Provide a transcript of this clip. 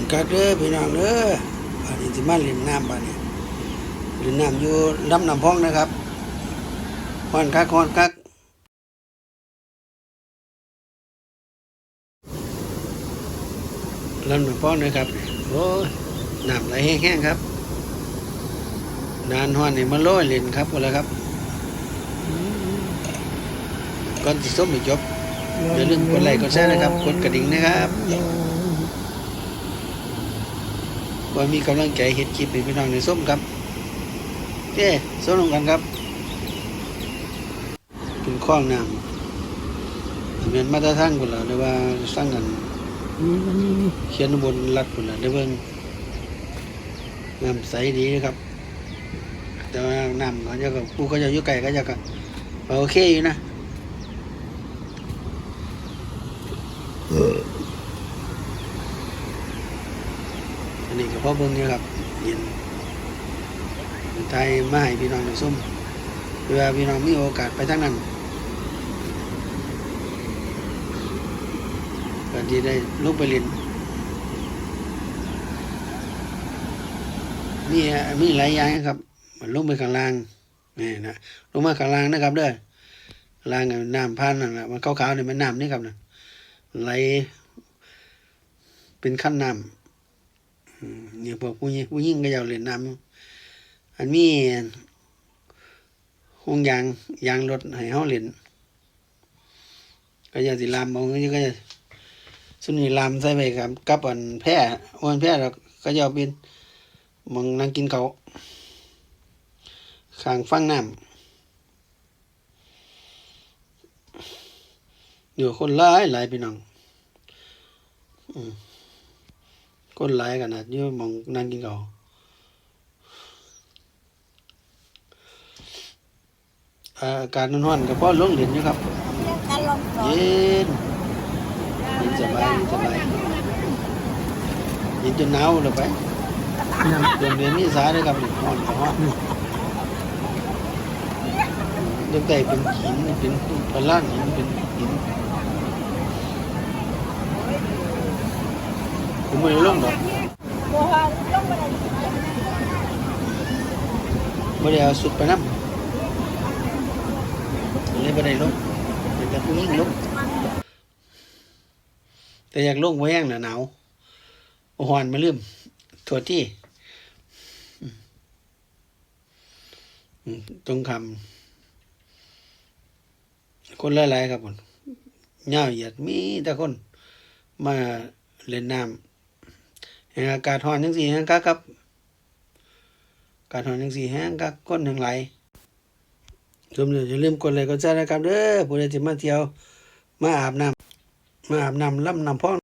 อนกัดเด้อพี่น้องเด้ออันนี้สิมาเล่นน้ำบ้านนี้เล่นน้ำอยู่ลำน้ำพองนะครับฮอนคักฮอนคักลำน้ำพองนะครับโอ้น้ำไหลแห้งๆครับนานฮอนนี่มาโรยเล่นครับหมดแล้วครับก่อนที่ส้มไปจบอย่าลืมกดไลค์กดแชร์นะครับ กดกระดิ่งนะครับ ว่ามีกำลังใจเห็ดคลิปให้พี่น้องในส้มครับเจ้ส้มลงกันครับเป็นคล้องน้ำเหมือนมาตรฐานคนละหรือว่าสร้างกันเขียนบนรัดคนละเดี๋ยวเบิ่งน้ำใสดีนะครับ แต่ว่าน้ำเขาจะกับผู้เขาจะยู่ไกลก็จะกับโอเคอยู่นะ อันนี้ก็พอเบิ่งอยู่ครับเย็นไทยมาให้พี่น้องในส้มเพื่อพี่น้องมีโอกาสไปทั้งนั้นก็ที่ได้ลุกไปเรียนมีมีหลายอย่างครับมันลงไปข้างล่างนี่นะลงมาข้างล่างนะครับเด้อล่างน่ะน้ำพันนั่นแหละมันขาวๆนี่มันน้ำนี่ครับนะไหลเป็นขั้นน้ำ เนี่ยพวกผู้หญิงผู้หญิงก็อยากเล่นน้ำอันมีห้องยางยางรถให้เฮาเล่นก็ยาสิลามเอาเงี้ยก็จะสุนีลามใส่ไปครับกับอันแพร่อันแพร่เราก็จะเอาเป็นมองนั่งกินเขาข้างฟังน้ำเดี๋ยวคนหลายหลายพี่น้อง อืม คนหลายขนาดอยู่หมองนั่งกินเขาวอ่าอากาศร้อนๆก็พอลงเหรียญอยู่ครับการลองสอนเย็นเย็นสบายเย็นสบายเย็นจนหนาวเลยไปเดือนเดือนนี้สาเลยครับร้อนก็ร้อนตั้งแต่เป็นหินเป็นเป็นล่างหินเป็นหิน ผมไม่ได้ลงดอลงมาได้ไม่ได้เอาสุดไปน้ำเลยไม่ได้ลงเป็นแต่ผู้หญิงลงแต่อยากลงไว้แห้งหนาหนาวหอนมาลืมถั่วที่ตรงคำคนหลายๆครับผมเงาเหยียดมีแต่คนมาเล่นน้ำ อากาศร้อนจังสี่แห้งกักครับอากาศร้อนจังสี่แห้งกักก้นทั้งไหลายชมเลยอย่าลืมกดไลค์กดแชร์นะครับเด้อผู้ใดที่มาเที่ยว มาอาบน้ำมาอาบน้ำล่ำน้ำพอง